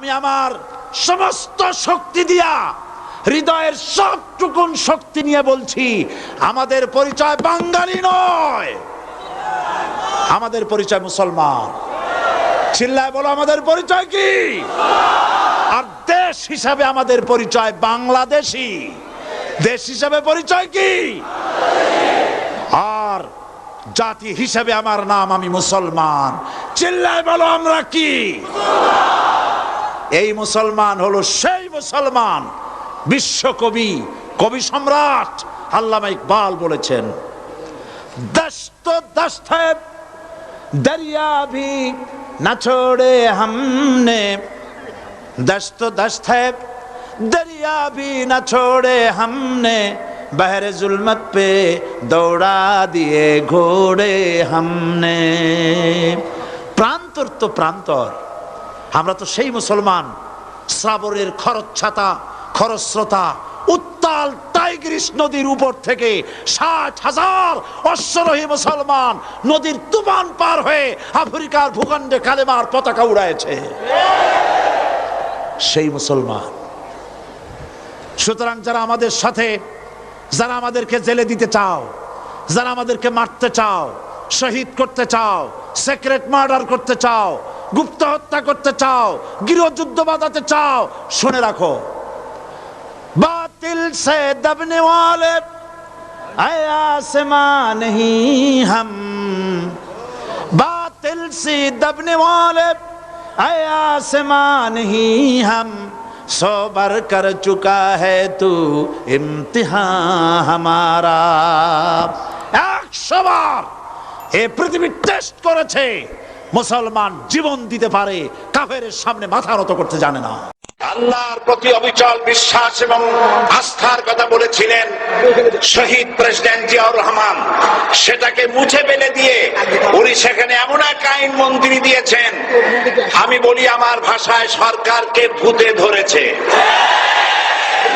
আমি আমার সমস্ত শক্তি দিয়া, হৃদয়ের সবটুকুন শক্তি নিয়ে বলছি, আমাদের পরিচয় বাঙালি নয়। আমাদের পরিচয় মুসলমান। চিল্লায় বলো, আমাদের পরিচয় কি? আর দেশ হিসাবে আমাদের পরিচয় বাংলাদেশি। দেশ হিসাবে পরিচয় কি? আর জাতি হিসাবে আমার নাম আমি মুসলমান। চিল্লায় বলো, আমরা কি? এই মুসলমান হলো সেই মুসলমান। বিশ্বকবি কবি সম্রাট আল্লামা ইকবাল বলেছেন, দস্ত দস্ত দরিয়া ভি না ছোড়ে হামনে। দস্ত দস্ত দরিয়া ভি না ছোড়ে হামনে। বহর জুলমত পে দৌড়া দিয়ে ঘোড়ে হামনে। প্রান্তর তো প্রান্তর। আমরা তো সেই মুসলমান। শ্রাবণের খরচ্ছাতা, খরস্রোতা, উত্তাল টাইগ্রিস নদীর উপর থেকে ষাট হাজার অশ্বরোহী মুসলমান নদীর তুফান পার হয়ে আফ্রিকার ভূখণ্ডে কালেমার পতাকা উড়াইছে সেই মুসলমান। সুতরাং যারা আমাদের সাথে, যারা আমাদেরকে জেলে দিতে চাও, যারা আমাদেরকে মারতে চাও, শহীদ করতে চাও সেক্রেট মার্ডার করতে চাও গুপ্ত হত্যা করতে চাও গৃহযুদ্ধ বাঁধাতে চাও শুনে রাখো बातिल से दबने वाले ऐ आसमां नहीं हम बातिल से दबने वाले ऐ आसमां नहीं हम सौ बार कर चुका है तू इम्तिहान हमारा একশো বার এ পৃথিবী টেস্ট করেছে মুসলমান জীবন দিতে পারে, কাফের সামনে মাথা নত করতে জানে না। আল্লাহর প্রতি অবিচল বিশ্বাস এবং আস্থার কথা বলেছিলেন শহীদ প্রেসিডেন্ট জিয়াউর রহমান। সেটাকে মুছে ফেলে দিয়ে উনি সেখানে এমন এক আইন মন্ত্রী দিয়েছেন। আমি বলি, আমার ভাষায় সরকারকে ভূতে ধরেছে।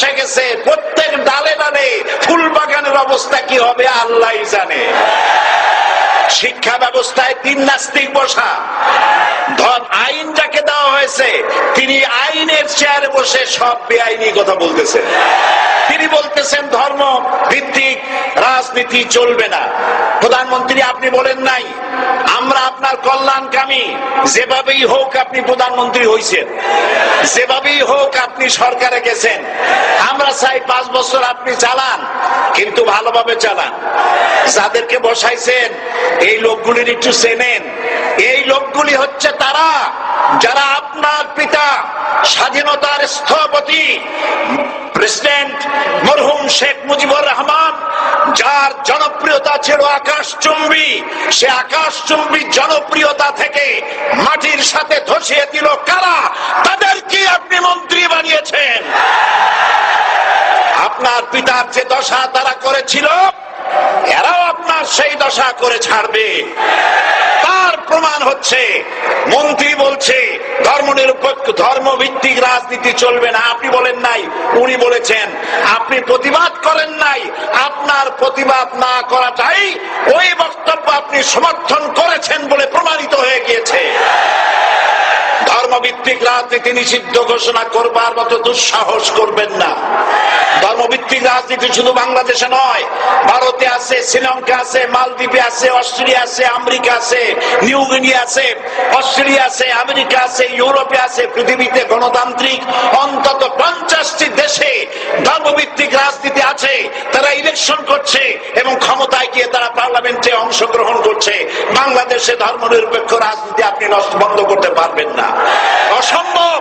বসে গেছে, প্রত্যেক ডালে ডালে ফুল বাগানের অবস্থা কি হবে আল্লাহ জানে। শিক্ষা ব্যবস্থায় তিন নাস্তিক বসা। ধন আইন যাকে দেওয়া হয়েছে, তিনি আইনের চেয়ারে বসে সব বেআইনি কথা বলতেছেন। তিনি বলতেছেন ধর্ম, ভিত্তিক, রাজনীতি চলবে না। প্রধানমন্ত্রী আপনি বলেন নাই, আমরা আপনার কল্যাণকামী, যেভাবেই হোক আপনি প্রধানমন্ত্রী হয়েছেন যেভাবেই হোক আপনি সরকারে গেছেন, আমরা চাই পাঁচ বছর আপনি চালান, কিন্তু ভালোভাবে চালান। যাদেরকে বসাইছেন, এই লোকগুলির একটু চেনেন। এই লোকগুলি হচ্ছে তারা, যারা আপনার পিতা স্বাধীনতার স্থপতি শেখ মুজিবুর রহমান, যার জনপ্রিয়তা ছিল আকাশচুম্বী, সে আকাশচুম্বী জনপ্রিয়তা থেকে মাটির সাথে ধসিয়ে দিল কারা? তাদেরকে আপনি মন্ত্রী বানিয়েছেন? আপনার পিতার যে দশা তারা করেছিল, এরাও আপনার সেই দশা করে ছাড়বে। তার প্রমাণ হচ্ছে। মন্ত্রী বলছে, ধর্ম নিরপেক্ষ ধর্মভিত্তিক রাজনীতি চলবে না। আপনি বলেন নাই, উনি বলেছেন। আপনি প্রতিবাদ করেন নাই, আপনার প্রতিবাদ না করাটাই ওই বক্তব্য আপনি সমর্থন করেছেন বলে প্রমাণিত হয়ে গিয়েছে। ধর্মভিত্তিক রাজনীতি নিষিদ্ধ ঘোষণা করবার মতো দুঃসাহস করবেন না। ধর্মভিত্তিক রাজনীতি শুধু বাংলাদেশে নয়, ভারতে আছে, শ্রীলঙ্কা আছে, মালদ্বীপে আছে, অস্ট্রেলিয়া আছে, আমেরিকা আছে, নিউ গিনি আছে, অস্ট্রেলিয়া আছে, আমেরিকা আছে, ইউরোপে আছে, পৃথিবীতে গণতান্ত্রিক অন্তত পঞ্চাশটি দেশে ধর্মভিত্তিক রাজনীতি আছে, তারা ইলেকশন করছে এবং ক্ষমতায় গিয়ে তারা পার্লামেন্টে অংশগ্রহণ করছে। বাংলাদেশে ধর্মনিরপেক্ষ রাজনীতি আপনি নষ্ট বন্ধ করতে পারবেন না। অসম্ভব।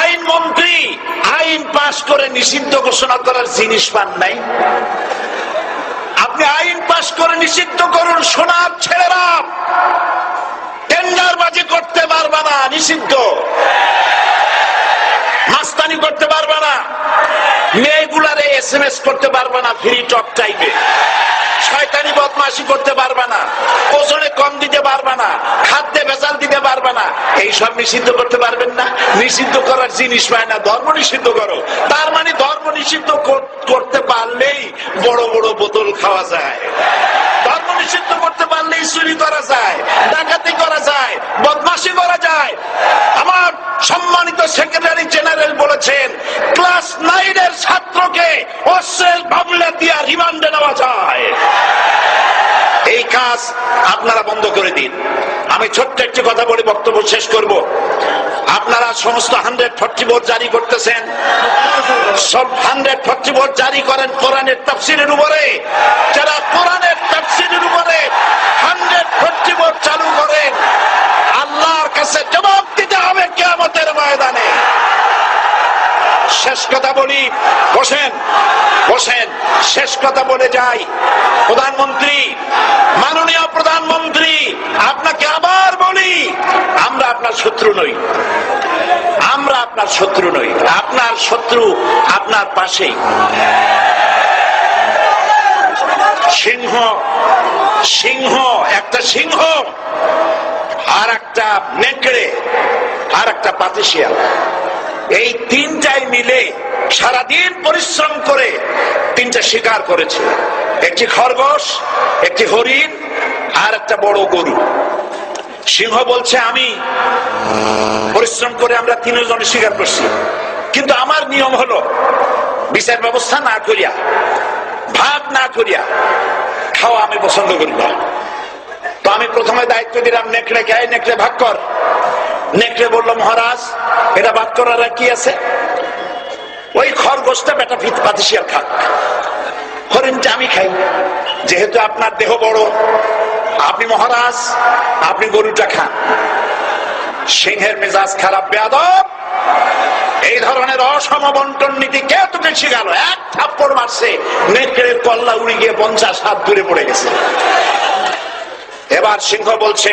আইন মন্ত্রী, আইন পাশ করে নিষিদ্ধ ঘোষণা করার জিনিস পান নাই। আপনি আইন পাশ করে নিষিদ্ধ করুন, সোনার ছেলেরা টেন্ডারবাজি করতে পারবা না, নিষিদ্ধ। মাস্তানি করতে পারবা না। মেয়েগুলারে এস এম এস করতে পারবা না ফ্রি টক টাইপে শয়তানি বদমাশি করতে পারবা না। ওজনে কম দিতে পারবা না। এইসব নিষিদ্ধ করতে পারবেন না। নিষিদ্ধ করার জিনিস পায় না, ধর্ম নিষিদ্ধ করো। তার মানে ধর্ম নিষিদ্ধ করতে পারলেই বড় বড় বোতল খাওয়া যায়। ধর্ম নিষিদ্ধ করতে পারলেই চুরি করা যায়। ডাকাতি করা যায় বদমাশি করা যায় আমার সম্মানিত সেক্রেটারি জেনারেল বলেছেন ক্লাস নাইনের ছাত্রকে অশ্রেল মামলা দিয়া রিমান্ডে নেওয়া যায় এই কাজ আপনারা বন্ধ করে দিন আমি ছোট্ট একটি কথা বলে বক্তব্য শেষ করব। আপনারা সমস্ত হান্ড্রেড ফর্টি বোর্ড জারি করতেছেন। সব হান্ড্রেড ফর্টি বোর্ড জারি করেন কোরআনের তাফসিরের উপরে। যারা কোরআনের তাফসিরের উপরে হান্ড্রেড ফর্টি বোর্ড চালু করেন আল্লাহর কাছে জবাব দিতে শেষ কথা বলি। বসেন বসেন, শেষ কথা বলে যাই। প্রধানমন্ত্রী, মাননীয় প্রধানমন্ত্রী, আপনাকে আবার বলি, আমরা আপনার শত্রু নই। আমরা আপনার শত্রু নই। আপনার শত্রু আপনার পাশেই। সিংহ সিংহ, একটা সিংহ, আর একটা নেকড়ে, আর একটা পাতিশিয়াল। এই তিনটাই মিলে সারাদিন পরিশ্রম করে তিনটা শিকার করেছে। একটি খরগোশ, একটি হরিণ আর একটা বড় গরু। সিংহ বলছে, আমি পরিশ্রম করে আমরা তিনজনে শিকার করছি। কিন্তু আমার নিয়ম হলো, বিচার ব্যবস্থা না করিয়া ভাগ না করিয়া খাওয়া আমি পছন্দ করি না। তো আমি প্রথমে দায়িত্ব দিলাম নেকড়ে কে নেকড়ে ভাগ কর। নেকড়ে বলল, মহারাজ, এটা ভাগ করার কি আছে? ওই খরগোশটা বেটা ফিত পাতিশিয়াল খাক। হরিণটা আমি খাই। যেহেতু আপনার দেহ বড়, আপনি মহারাজ, আপনি গরুটা খান। সিংহের মেজাজ খারাপ, বেয়াদব। এই ধরনের অসম বন্টন নীতি কে তোকে শিখালো? এক থাপ্পড় মারছে, নেকড়ের কল্লা উড়ে গিয়ে পঞ্চাশ হাত দূরে পড়ে গেছে। এবার সিংহ বলছে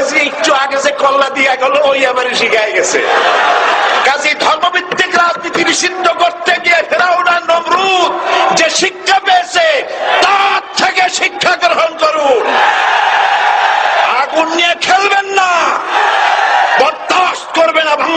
একটু আগে যে দিয়া গেল, ওই আবার শিখাই গেছে। কাজে ধর্মভিত্তিক রাজনীতি নিষিদ্ধ করতে গিয়ে ফেরাউনা নমরুদ যে শিক্ষা পেয়েছে, তার থেকে শিক্ষা গ্রহণ করুন আগুন নিয়ে খেলবেন না বরদাস্ত করবে না